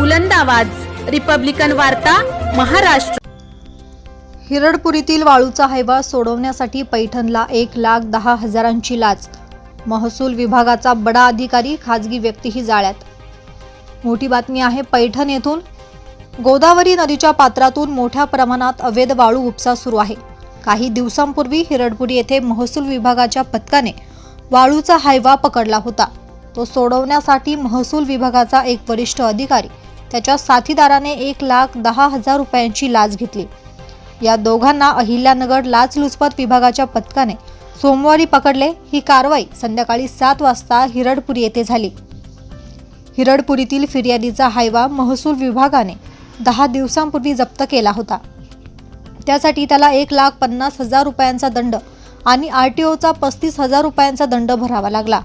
बुलंद आवाज. रिपब्लिकन वार्ता महाराष्ट्र. हिरडपुरीतील वाळूचा हैवा सोडवण्यासाठी पैठणला एक लाख दहा हजारांची लाच. महसूल विभागाचा बडा अधिकारी खाजगी व्यक्तीही जाळ्यात. मोठी बातमी आहे पैठण येथून. गोदावरी नदीच्या पात्रातून मोठ्या प्रमाणात अवैध वाळू उपसा सुरू आहे. काही दिवसांपूर्वी हिरडपुरी येथे महसूल विभागाच्या पथकाने वाळूचा हायवा पकडला होता. तो सोडवण्यासाठी महसूल विभागाचा एक वरिष्ठ अधिकारी त्याच्या साथीदाराने एक लाख दहा हजार रुपयांची लाच घेतली. या दोघांना अहिल्यानगर लाचलुचपत विभागाच्या पथकाने सोमवारी पकडले. ही कारवाई संध्याकाळी सात वाजता हिरडपुरी येथे झाली. हिरडपुरीतील फिर्यादीचा हायवा महसूल विभागाने दहा दिवसांपूर्वी जप्त केला होता. त्यासाठी त्याला एक लाख पन्नास हजार रुपयांचा दंड आणि आर टी ओचा पस्तीस हजार रुपयांचा दंड भरावा लागला.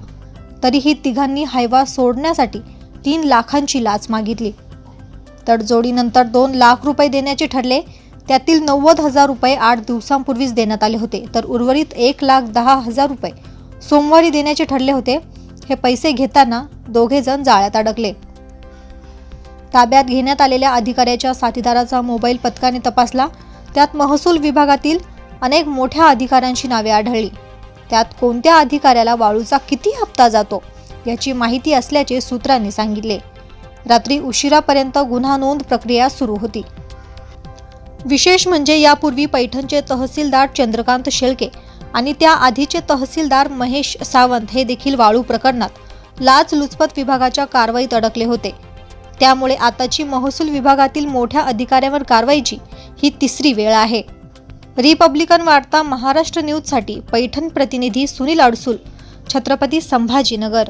तरीही तिघांनी हायवा सोडण्यासाठी तीन लाखांची लाच मागितली. तडजोडीनंतर दोन लाख रुपये देण्याचे ठरले. त्यातील नव्वद हजार रुपये आठ दिवसांपूर्वीच देण्यात आले होते. तर उर्वरित एक लाख दहा हजार रुपये सोमवारी देण्याचे ठरले होते. हे पैसे घेताना दोघे जण जाळ्यात अडकले. ताब्यात घेण्यात आलेल्या अधिकाऱ्याच्या साथीदाराचा मोबाईल पथकाने तपासला. त्यात महसूल विभागातील अनेक मोठ्या अधिकाऱ्यांची नावे आढळली. त्यात कोणत्या अधिकाऱ्याला वाळूचा किती हप्ता जातो याची माहिती असल्याचे सूत्रांनी सांगितले. रात्री उशिरापर्यंत गुन्हा नोंद प्रक्रिया सुरू होती. विशेष म्हणजे यापूर्वी पैठणचे तहसीलदार चंद्रकांत शेळके आणि त्या आधीचे तहसीलदार महेश सावंत हे देखील वाळू प्रकरणात लाचलुचपत विभागाच्या कारवाईत अडकले होते. त्यामुळे आताची महसूल विभागातील मोठ्या अधिकाऱ्यावर कारवाईची ही तिसरी वेळ आहे. रिपब्लिकन वार्ता महाराष्ट्र न्यूजसाठी पैठण प्रतिनिधी सुनील अडसूल छत्रपती संभाजीनगर.